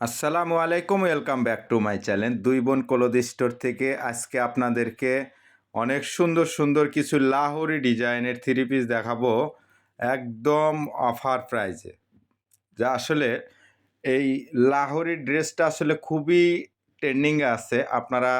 আসসালামু আলাইকুম welcome back to my channel দুই বোন কলদি স্টোর থেকে আজকে আপনাদেরকে অনেক সুন্দর সুন্দর কিছু লাহোরি ডিজাইনের থ্রি পিস দেখাবো একদম অফার প্রাইজে যা আসলে এই লাহোরি ড্রেসটা আসলে খুবই ট্রেন্ডিংয়ে আছে। আপনারা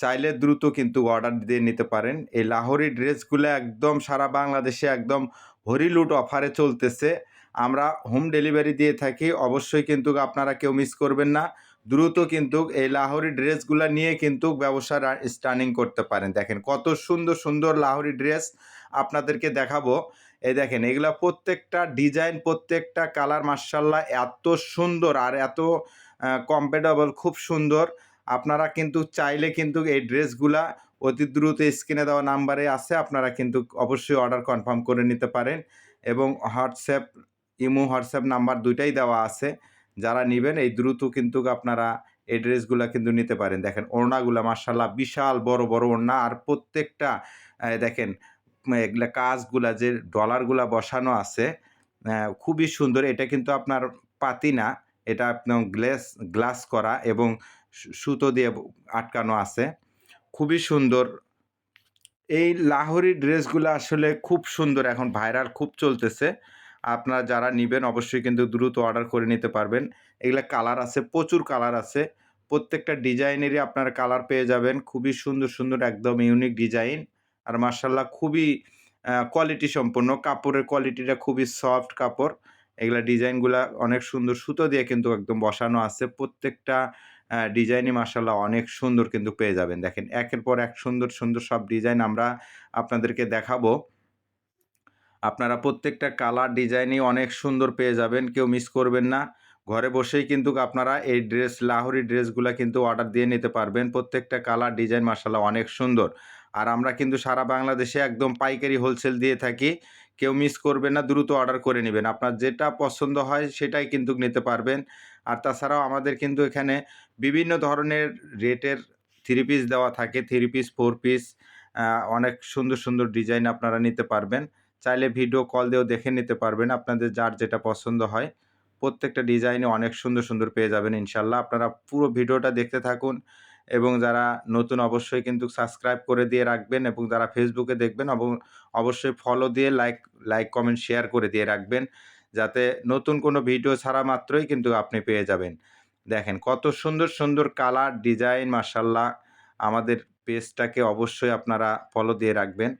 চাইলে দ্রুত কিন্তু অর্ডার দিয়ে নিতে পারেন। এই লাহোরি ড্রেসগুলো একদম সারা বাংলাদেশে একদম হরিলুট অফারে চলতেছে। আমরা হোম ডেলিভারি দিয়ে থাকি, অবশ্যই কিন্তু আপনারা কেউ মিস করবেন না। দ্রুত কিন্তু এই লাহোরি ড্রেসগুলো নিয়ে কিন্তু ব্যবসা স্টার্নিং করতে পারেন। দেখেন কত সুন্দর সুন্দর লাহোরি ড্রেস আপনাদেরকে দেখাবো। এই দেখেন, এগুলা প্রত্যেকটা ডিজাইন প্রত্যেকটা কালার মার্শাল্লাহ এত সুন্দর আর এত কম্পেটেবল খুব সুন্দর। আপনারা কিন্তু চাইলে কিন্তু এই ড্রেসগুলা অতি দ্রুত স্ক্রিনে দেওয়া নাম্বারে আছে, আপনারা কিন্তু অবশ্যই অর্ডার কনফার্ম করে নিতে পারেন। এবং হোয়াটসঅ্যাপ ইমো, হোয়াটসঅ্যাপ নাম্বার দুইটাই দেওয়া আছে। যারা নেবেন, এই দ্রুত কিন্তু আপনারা এই কিন্তু নিতে পারেন। দেখেন, ওড়নাগুলো মার্শাল্লাহ বিশাল বড় বড় ওড়না। আর প্রত্যেকটা দেখেন এগুলা কাজগুলা যে ডলারগুলা বসানো আছে খুবই সুন্দর। এটা কিন্তু আপনার পাতি না এটা আপনার গ্লাস গ্লাস করা এবং সুতো দিয়ে আটকানো আছে। খুবই সুন্দর। এই লাহোরি ড্রেসগুলো আসলে খুব সুন্দর। এখন ভাইরাল খুব চলতেছে। আপনারা যারা নেবেন অবশ্যই কিন্তু দ্রুত অর্ডার করে নিতে পারবেন। এগুলা কালার আছে, প্রচুর কালার আছে। প্রত্যেকটা ডিজাইনেরই আপনারা কালার পেয়ে যাবেন। খুবই সুন্দর সুন্দর, একদম ইউনিক ডিজাইন আর মার্শাল্লাহ খুবই কোয়ালিটি সম্পন্ন। কাপড়ের কোয়ালিটিটা খুবই সফট কাপড়। এগুলা ডিজাইনগুলা অনেক সুন্দর। সুতো দিয়ে কিন্তু একদম বসানো আছে। প্রত্যেকটা ডিজাইনই মার্শাল্লাহ অনেক সুন্দর কিন্তু পেয়ে যাবেন। দেখেন, একের পর এক সুন্দর সুন্দর সব ডিজাইন আমরা আপনাদেরকে দেখাবো। আপনারা প্রত্যেকটা কালার ডিজাইনই অনেক সুন্দর পেয়ে যাবেন, কেউ মিস করবেন না। ঘরে বসেই কিন্তু আপনারা এই ড্রেস, লাহোরি ড্রেসগুলো কিন্তু অর্ডার দিয়ে নিতে পারবেন। প্রত্যেকটা কালার ডিজাইন মার্শাল্লাহ অনেক সুন্দর। আর আমরা কিন্তু সারা বাংলাদেশে একদম পাইকারি হোলসেল দিয়ে থাকি। কেউ মিস করবেন না, দ্রুত অর্ডার করে নেবেন। আপনার যেটা পছন্দ হয় সেটাই কিন্তু নিতে পারবেন। আর তাছাড়াও আমাদের কিন্তু এখানে বিভিন্ন ধরনের রেটের থ্রি পিস দেওয়া থাকে। থ্রি পিস, ফোর পিস অনেক সুন্দর সুন্দর ডিজাইন আপনারা নিতে পারবেন। চাইলে ভিডিও কল দিয়েও দেখে নিতে পারবেন আপনাদের যার যেটা পছন্দ হয়। প্রত্যেকটা ডিজাইনে অনেক সুন্দর সুন্দর পেয়ে যাবেন ইনশাল্লাহ। আপনারা পুরো ভিডিওটা দেখতে থাকুন এবং যারা নতুন অবশ্যই কিন্তু সাবস্ক্রাইব করে দিয়ে রাখবেন এবং যারা ফেসবুকে দেখবেন অব- অবশ্যই ফলো দিয়ে লাইক লাইক কমেন্ট শেয়ার করে দিয়ে রাখবেন। যাতে নতুন কোনো ভিডিও ছাড়া মাত্রই কিন্তু আপনি পেয়ে যাবেন। দেখেন কত সুন্দর সুন্দর কালার ডিজাইন মার্শাল্লাহ আমাদের পেজটাকে অবশ্যই আপনারা ফলো দিয়ে রাখবেন।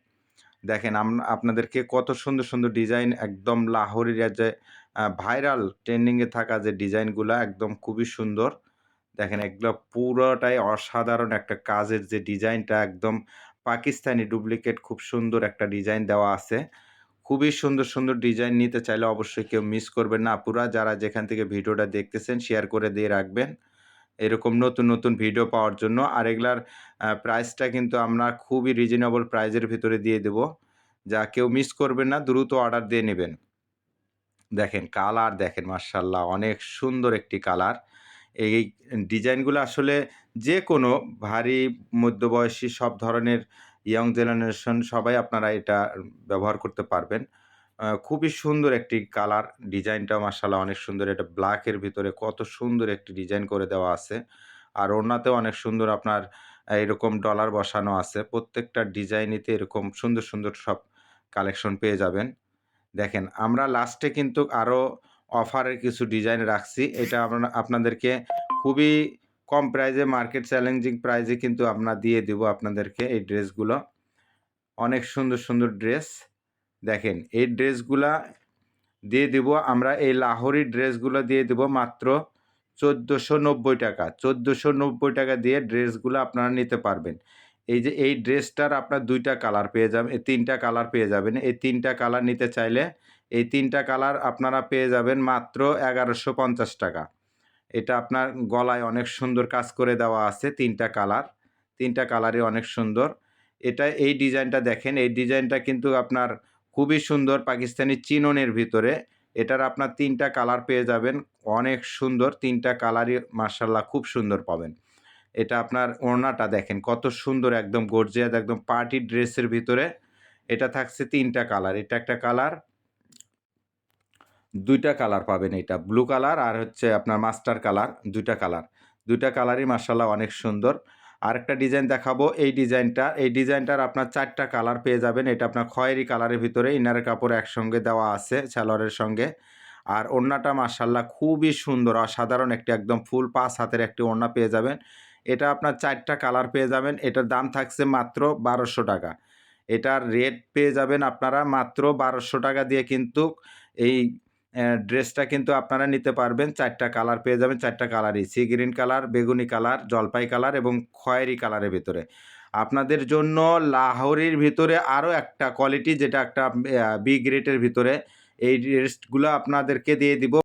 দেখেন আপনাদেরকে কত সুন্দর সুন্দর ডিজাইন একদম লাহোরের যে ভাইরাল ট্রেন্ডিংয়ে থাকা যে ডিজাইনগুলো একদম খুবই সুন্দর। দেখেন, এগুলো পুরোটাই অসাধারণ একটা কাজের যে ডিজাইনটা একদম পাকিস্তানি ডুপ্লিকেট খুব সুন্দর একটা ডিজাইন দেওয়া আছে। খুবই সুন্দর সুন্দর ডিজাইন নিতে চাইলে অবশ্যই কেউ মিস করবেন না। আপুরা যারা যেখান থেকে ভিডিওটা দেখতেছেন শেয়ার করে দিয়ে রাখবেন। এরকম নতুন নতুন ভিডিও পাওয়ার জন্য। আর এগুলার প্রাইসটা কিন্তু আমরা খুবই রিজনেবল প্রাইজের ভিতরে দিয়ে দেব। যা কেউ মিস করবেন না, দ্রুত অর্ডার দিয়ে নেবেন। দেখেন কালার দেখেন মার্শাল্লাহ অনেক সুন্দর একটি কালার এই ডিজাইনগুলো আসলে যে কোনো ভারী, মধ্যবয়সী, সব ধরনের ইয়ং জেনারেশন সবাই আপনারা এটা ব্যবহার করতে পারবেন। খুবই সুন্দর একটি কালার। ডিজাইনটা মার্শাল্লাহ অনেক সুন্দর। এটা ব্ল্যাকের ভিতরে কত সুন্দর একটি ডিজাইন করে দেওয়া আছে। আর ওড়নাতেও অনেক সুন্দর আপনার এরকম ডলার বসানো আছে। প্রত্যেকটা ডিজাইনিতে এরকম সুন্দর সুন্দর সব কালেকশন পেয়ে যাবেন। দেখেন, আমরা লাস্টে কিন্তু আরও অফারের কিছু ডিজাইন রাখছি। এটা আমরা আপনাদেরকে খুবই কম প্রাইজে মার্কেট চ্যালেঞ্জিং প্রাইজে কিন্তু আমরা দিয়ে দেব আপনাদেরকে এই ড্রেসগুলো অনেক সুন্দর সুন্দর ড্রেস দেখেন, এই ড্রেসগুলা দিয়ে দেব, আমরা এই লাহোরি ড্রেসগুলো দিয়ে দেব মাত্র চোদ্দোশো নব্বই টাকা। চোদ্দোশো নব্বই টাকা দিয়ে ড্রেসগুলো আপনারা নিতে পারবেন। এই যে, এই ড্রেসটার আপনার দুইটা কালার পেয়ে যাবেন, এই তিনটা কালার পেয়ে যাবেন। এই তিনটা কালার নিতে চাইলে এই তিনটা কালার আপনারা পেয়ে যাবেন মাত্র এগারোশো পঞ্চাশ টাকা। এটা আপনার গলায় অনেক সুন্দর কাজ করে দেওয়া আছে তিনটা কালার। তিনটা কালারই অনেক সুন্দর। এটা এই ডিজাইনটা দেখেন, এই ডিজাইনটা কিন্তু আপনার খুবই সুন্দর পাকিস্তানি চিননের ভিতরে। এটার আপনার তিনটা কালার পেয়ে যাবেন। অনেক সুন্দর তিনটা কালারই মার্শাল্লাহ খুব সুন্দর পাবেন। এটা আপনার ওড়নাটা দেখেন, কত সুন্দর, একদম গর্জিয়াস, একদম পার্টি ড্রেসের ভিতরে। এটা থাকছে তিনটা কালার এটা একটা কালার দুইটা কালার পাবেন এটা ব্লু কালার আর হচ্ছে আপনার মাস্টার কালার দুইটা কালার দুইটা কালারই মার্শাল্লাহ অনেক সুন্দর। আরেকটা ডিজাইন দেখাবো। এই ডিজাইনটা এই ডিজাইনটার আপনার চারটা কালার পেয়ে যাবেন। এটা আপনার খয়েরি কালারের ভিতরে ইনারের কাপড় একসঙ্গে দেওয়া আছে, সালোয়ারের সঙ্গে। আর ওড়নাটা মার্শাল্লাহ খুবই সুন্দর, অসাধারণ একটি একদম ফুল পাঁচ হাতের একটি ওড়না পেয়ে যাবেন। এটা আপনার চারটা কালার পেয়ে যাবেন। এটার দাম থাকছে মাত্র বারোশো টাকা। এটার রেট পেয়ে যাবেন আপনারা মাত্র বারোশো টাকা দিয়ে কিন্তু এই ড্রেসটা কিন্তু আপনারা নিতে পারবেন। চারটা কালার পেয়ে যাবেন। চারটা কালারই। সি গ্রিন কালার, বেগুনি কালার, জলপাই কালার এবং খয়েরি কালারের ভিতরে। আপনাদের জন্য লাহোরির ভিতরে আরও একটা কোয়ালিটি যেটা একটা বি গ্রেটের ভিতরে। এই ড্রেসগুলো আপনাদেরকে দিয়ে দিব।